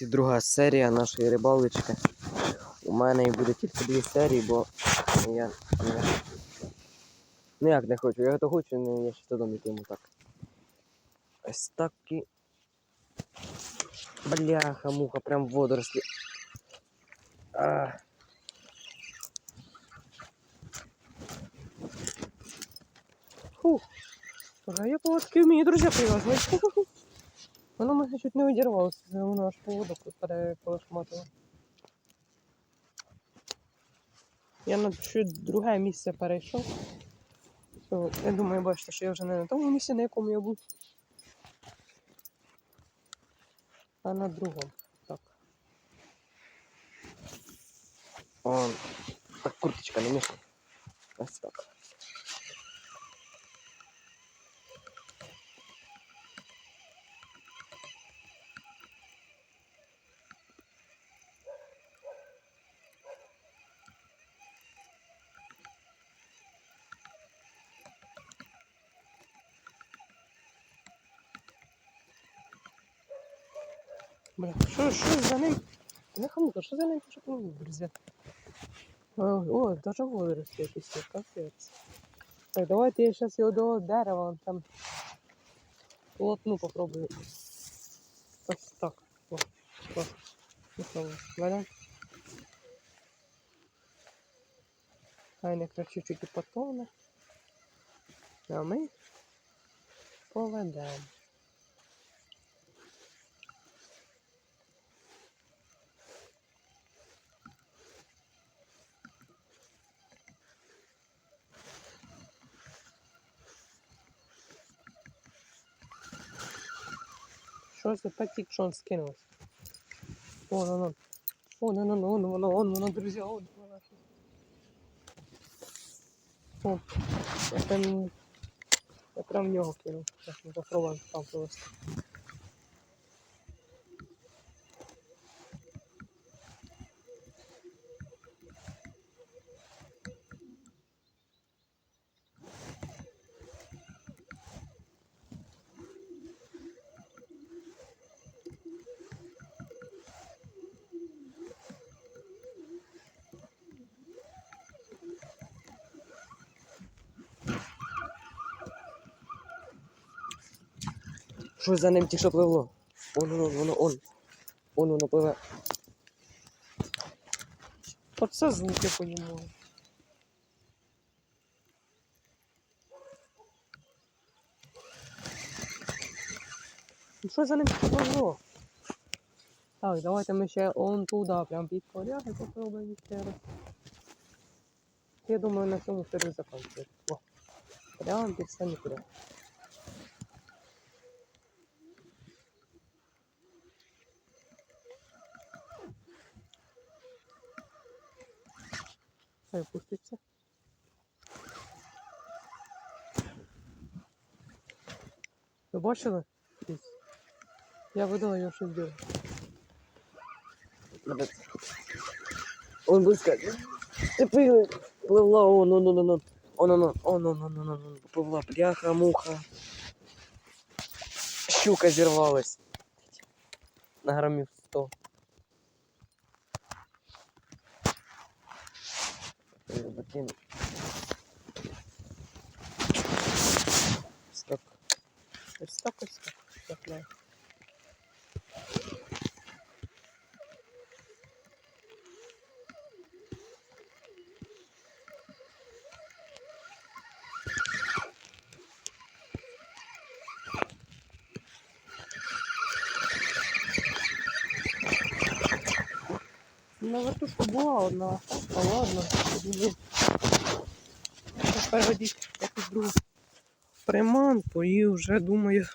друзі, друга серія нашої рибалочки. У мене і буде тільки дві серії, бо я ніяк не хочу. Я то хочу, але я ще додому йтиму так. Ось так і. Бляха, муха, прям водорослі. А. Фух. Я поводки вмію, друзі, прив'язувати. Воно мене чуть не видірвалося, воно аж поводок переколошматило. Я на друге місце перейшов. То, я думаю, бачите, що я вже не на тому місці, на якому я був. А на другому. Так. О, так курточка не мішає. Ось так. Бля, що, що за ним? Не хамука, що за ним що там друзі? О, даже водоросли якісь капець. Так, давайте я зараз його до дерева там полотну попробую. Ось так. О, о. Валя. Хай не чуть-чуть і потоне. А ми поведемо. Що за потік, що он скинулось? Вон оно. Вон оно, вон оно, вон оно, друзья, вон оно. О, я прям, я прям в нього кинув. Так, ми попробуємо там провести. Що за ним ті, що пливло? Он, воно, воно, он. Он воно пливе. Оце звуки по ньому. Ну що за ним пливло? Так, давайте ми ще он туди, прям під коряги попробуємо ще раз. Я думаю, на цьому серію закінчується. О, прям під самі коряги. Хай опуститься. Ви бачили? Я видала його щось біле. Он близько. Ти. Пливла, он, он, он, он. Он, он, он, он, он, он, он, он. Попливла, бляха, муха. Щука зірвалась. На грамів 100. Закину. Ось так. Ось так, ось так. На вертушку була одна, а ладно, тоді Тепер якусь другу приманку і вже думаю.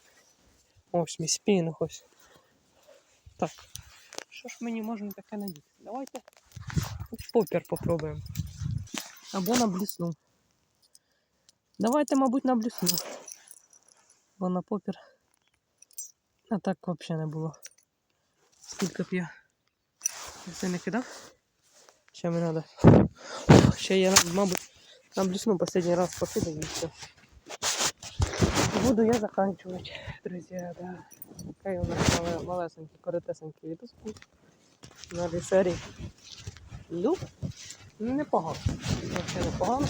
Ось мій спінг ось. Так. Що ж мені можна таке надіти? Давайте попір попробуємо. Або на блісну. Давайте, мабуть, на блісну. Бо на попір. А так взагалі не було. Скільки б я це не кидав? Ще мені треба. Ще я, мабуть, на блесну последний раз покидаю и все. Буду я заканчивать, друзья, да. Такий у нас мале- малесенький, коротесенький відпуск. На лісері. Ну, непогано. Взагалі непогано.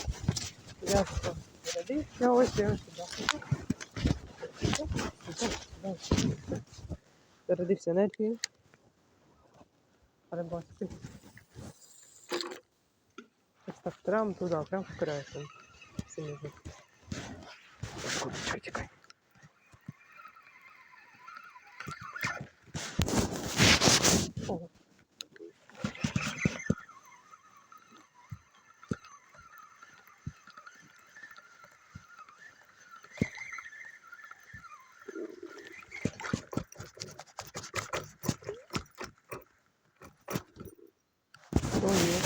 Я що зарядився, ось я сюди. Зарядився енергією. Рибацький. Ось так прямо туди, прямо в кресен. Снизу. Курочка, тікай. Ого. Що є?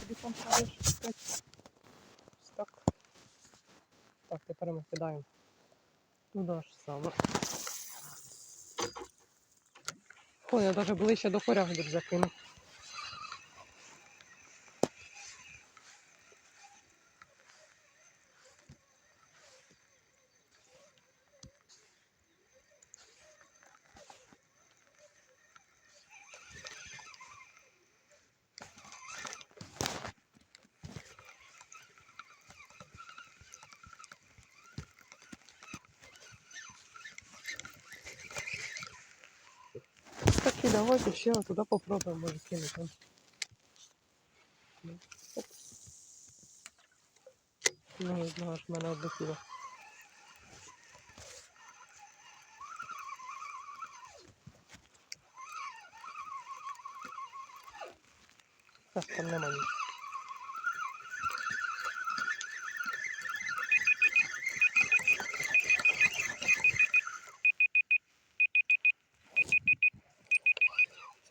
Тобі там ставиш п'ять. Ось Так. Так, тепер ми кидаємо. Туди ж саме. Ой, я навіть ближче до хоря друзі, закину. Так і давайте ще туди попробуємо, може кинути. Ну, оп. Ну, знаєш, в мене одне Так, там нема нічого.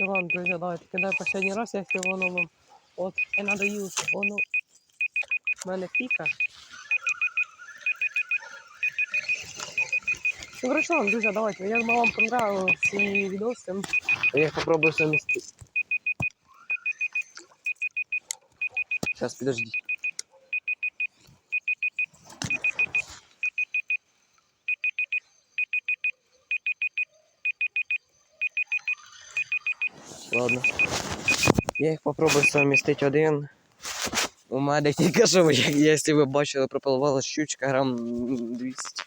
Все, друзья, давайте кидай последний раз, я воно вам от another use, воно в мене піка. Ну хорошо, друзья, давайте. Я думаю, вам понравилось и відос. Я их попробую совместить. Сейчас, подожди. Ладно. Я їх попробую совмістити один. У мене тільки що, як- якщо ви бачили, пропливала щучка грам 200.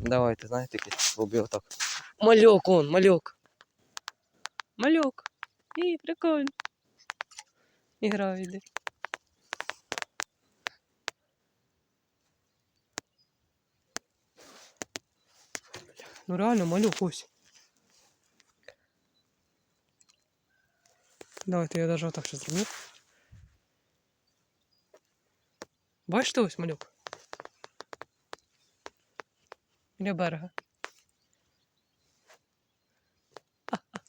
Давайте, знаєте, який лоби отак. Мальок он, мальок. Мальок. І прикольно. Ігра йде. Ну реально малюк ось. Давайте я даже отак ще зроблю. Бачите ось малюк? Біля берега. Ха-ха.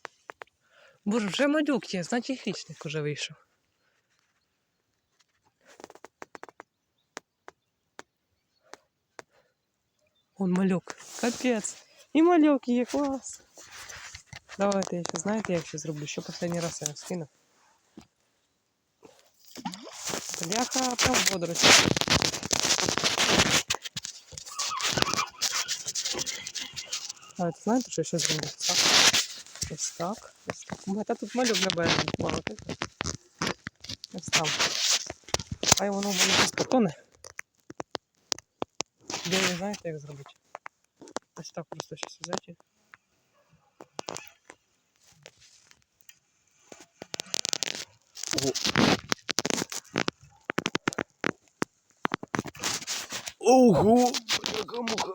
Боже, вже малюк є, значить хищник уже вийшов. Он малюк. Капець. І малюк є, клас. Давайте я ще знаєте, як ще зроблю. Ще останній раз я скину. Бляха, прям водорослі. А, це знаєте, що я ще зроблю? Так. Ось так. Ось так. У мене тут малюк на березі плавати. Ось там. Хай воно в мене десь потоне. Де ви знаєте, як зробити? Ось так просто щось взяти. Ого! Яка муха!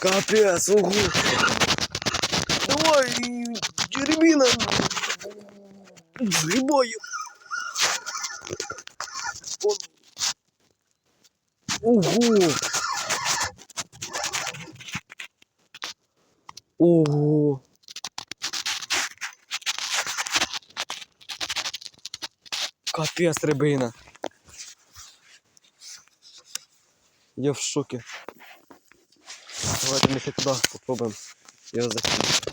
Капец, ого! Давай, Джеремина! Сгибаем! Ого! Ого! Капец, рибина. Я в шоке. Давайте ми ще туди попробуємо його закинути.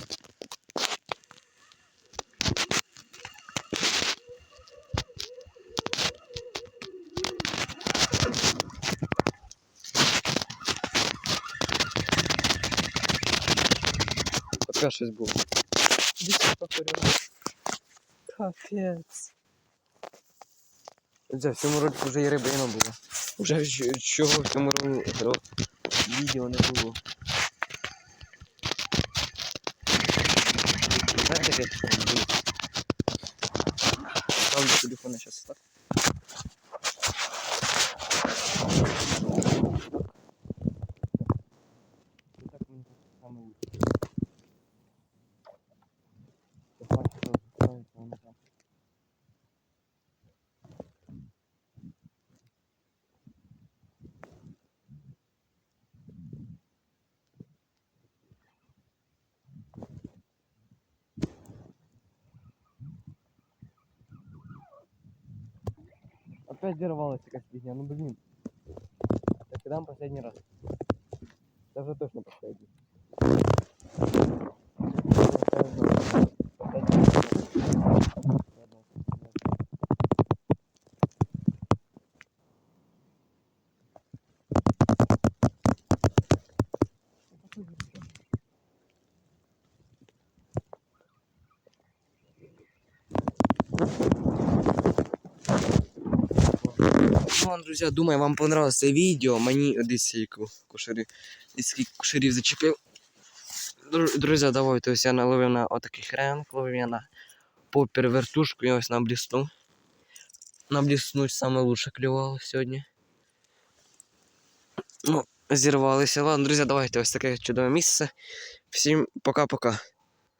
Пока щось було. Десь це в цьому році вже і рибина була. Вже чого в цьому році ро- відео не було. Знаєте? Ставлю телефон зараз так. Ну, так мені так само лучше. Це бачите, що ставиться воно так. Опять взорвалась какая-то фигня, ну блин. Так дам последний раз. Даже точно последний. Ну, ладно, друзья, думаю, вам понравилось це відео. Мені десь скільки кушарів зачепив. Друзі, давайте ось я наловив на отакий хрен, ловив я на попір вертушку і ось на блісну. На блісну саме клювало сьогодні. Ну, зірвалися. Ладно, друзі, давайте ось таке чудове місце. Всім пока-пока.